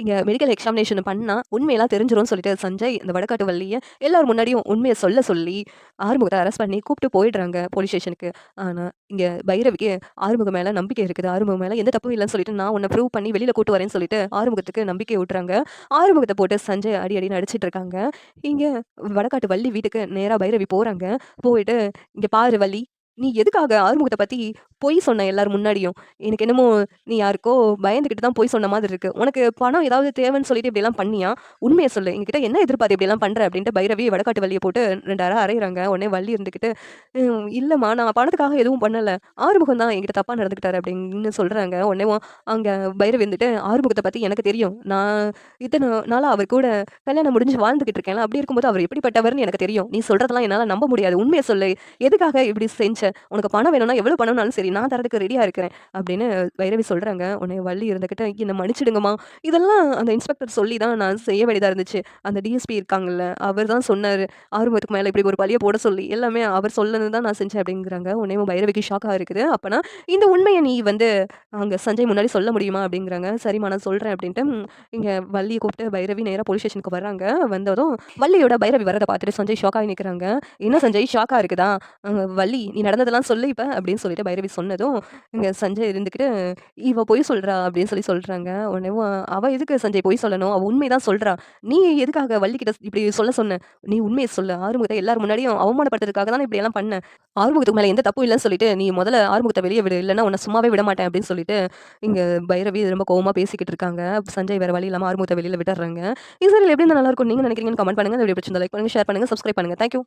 இங்கே medical examination பண்ணால் உண்மையெல்லாம் தெரிஞ்சிரும்னு சொல்லிட்டு சஞ்சய் இந்த வடக்காட்டு வள்ளியை எல்லார் முன்னாடியும் உண்மையை சொல்ல சொல்லி ஆறுமுகத்தை அரெஸ்ட் பண்ணி கூப்பிட்டு போயிடுறாங்க போலீஸ் ஸ்டேஷனுக்கு. ஆனால் இங்கே பைரவிக்கு ஆறுமுகம் மேலே நம்பிக்கை இருக்குது. ஆறுமுகம் மேலே எந்த தப்பும் இல்லைன்னு சொல்லிட்டு நான் உன்னை ப்ரூவ் பண்ணி வெளியில் கூட்டு வரேன்னு சொல்லிட்டு ஆறுமுகத்துக்கு நம்பிக்கை விட்டுறாங்க ஆறுமுகத்தை போட்டு சஞ்சய் அடி அடி நடிச்சிட்டு இருக்காங்க. இங்கே வடக்காட்டு வள்ளி வீட்டுக்கு நேராக பைரவி போகிறாங்க போயிட்டு, இங்கே பாரு வள்ளி, நீ எதுக்காக ஆறுமுகத்தை பற்றி பொய் சொன்ன எல்லார் முன்னாடியும்? எனக்கு என்னமோ நீ யாருக்கோ பயந்துக்கிட்டு தான் பொய் சொன்ன மாதிரி இருக்கு. உனக்கு பணம் ஏதாவது தேவைன்னு சொல்லிட்டு இப்படிலாம் பண்ணியா? உண்மையை சொல்லு. எங்ககிட்ட என்ன எதிர்பார்த்து இப்படியெல்லாம் பண்ற?" அப்படின்ட்டு பைரவி வடக்காட்டு வழியை போட்டு ரெண்டாயிரம் அரைகிறாங்க உடனே வள்ளி இருந்துக்கிட்டு இல்லைம்மா நான் பணத்துக்காக எதுவும் பண்ணல. ஆறுமுகம் தான் என்கிட்ட தப்பாக நடந்துக்கிட்டாரு" அப்படின்னு சொல்கிறாங்க உடனே அங்கே பைரவி வந்துட்டு ஆறுமுகத்தை பற்றி எனக்கு தெரியும். நான் இத்தனை நாளாக அவர் கூட கல்யாணம் முடிஞ்சு வாழ்ந்துக்கிட்டு இருக்கேன்ல. அப்படி இருக்கும்போது அவர் எப்படிப்பட்டவர்னு எனக்கு தெரியும். நீ சொல்றதெல்லாம் என்னால் நம்ப முடியாது. உண்மையை சொல்லு. எதுக்காக இப்படி செஞ்ச? உனக்கு பணம் வேணும்னா எவ்வளோ பணம்னாலும் சரி, நான் தரதுக்கு ரெடியா இருக்கிறேன்." அப்படின்னு வைரவி சொல்றாங்க. உன்னை வள்ளி இருந்துக்கிட்ட "என்ன மன்னிச்சிடுங்கம்மா. இதெல்லாம் அந்த இன்ஸ்பெக்டர் சொல்லி தான் நான் செய்ய வேண்டியதா இருந்துச்சு. அந்த டிஎஸ்பி இருக்காங்கல்ல, அவர் தான் சொன்னார் ஆறுமுகத்துக்கு மேலே இப்படி ஒரு பழிய போட சொல்லி. எல்லாமே அவர் சொன்னது தான் நான் செஞ்சேன்." அப்படிங்கிறாங்க. உடனே பைரவிக்கு ஷாக்காக இருக்குது. அப்போனா இந்த உண்மையை நீ வந்து அங்க சஞ்சய் முன்னாடி சொல்ல முடியுமா? அப்படிங்கிறாங்க. "சரிம்மா நான் சொல்றேன்." அப்படின்ட்டு இங்க வள்ளியை கூப்பிட்டு பைரவி நேரா போலீஸ் ஸ்டேஷனுக்கு வர்றாங்க. வந்ததும் வள்ளியோட பைரவி வரதை பார்த்துட்டு சஞ்சய் ஷாக்காகி நிற்கிறாங்க "என்ன சஞ்சய் ஷாக்காக இருக்குதா? வள்ளி நீ நடந்ததெல்லாம் சொல்லு இப்போ அப்படின்னு சொல்லிட்டு பைரவி சொன்னதும், இங்கே சஞ்சய் இருந்துக்கிட்டு "இவ பொய் சொல்கிறா அப்படின்னு சொல்லி சொல்கிறாங்க உடனே அவள் எதுக்கு சஞ்சய் பொய் சொல்லணும்? அவள் உண்மை தான் சொல்கிறா நீ எதுக்காக வள்ளிக்கிட்ட இப்படி சொல்ல சொன்ன? நீ உண்மையை சொல்லு. ஆறுமுகத்தை எல்லாரும் முன்னாடியும் அவமானப்படுத்துறதுக்காக இப்படி எல்லாம் பண்ண. ஆறுமுகத்துக்கு மேலே எந்த தப்பும் இல்லைன்னு சொல்லிட்டு, நீ முதல்ல ஆறுமுகத்தை வெளியே விடு. இல்லைனா உன்னை சும்மாவே விட மாட்டேன்." அப்படின்னு சொல்லிட்டு இங்கே பைரவி ரொம்ப கோவமாக பேசிக்கிட்டு இருக்காங்க. சஞ்சய் வேறு வழி இல்லாமல் ஆறுமுகத்தை வெளியில் விட்டுறாங்க இது எப்படி இருந்தால் நல்லா நீங்கள் நீங்க நினைக்கிறீங்கன்னு கமெண்ட் பண்ணுங்க. இந்த வீடியோ பிடிச்சிருந்தா லைக் பண்ணுங்கள் ஷேர் பண்ணுங்கள் சப்ஸ்கிரைப் பண்ணுங்கள் தேங்க்யூ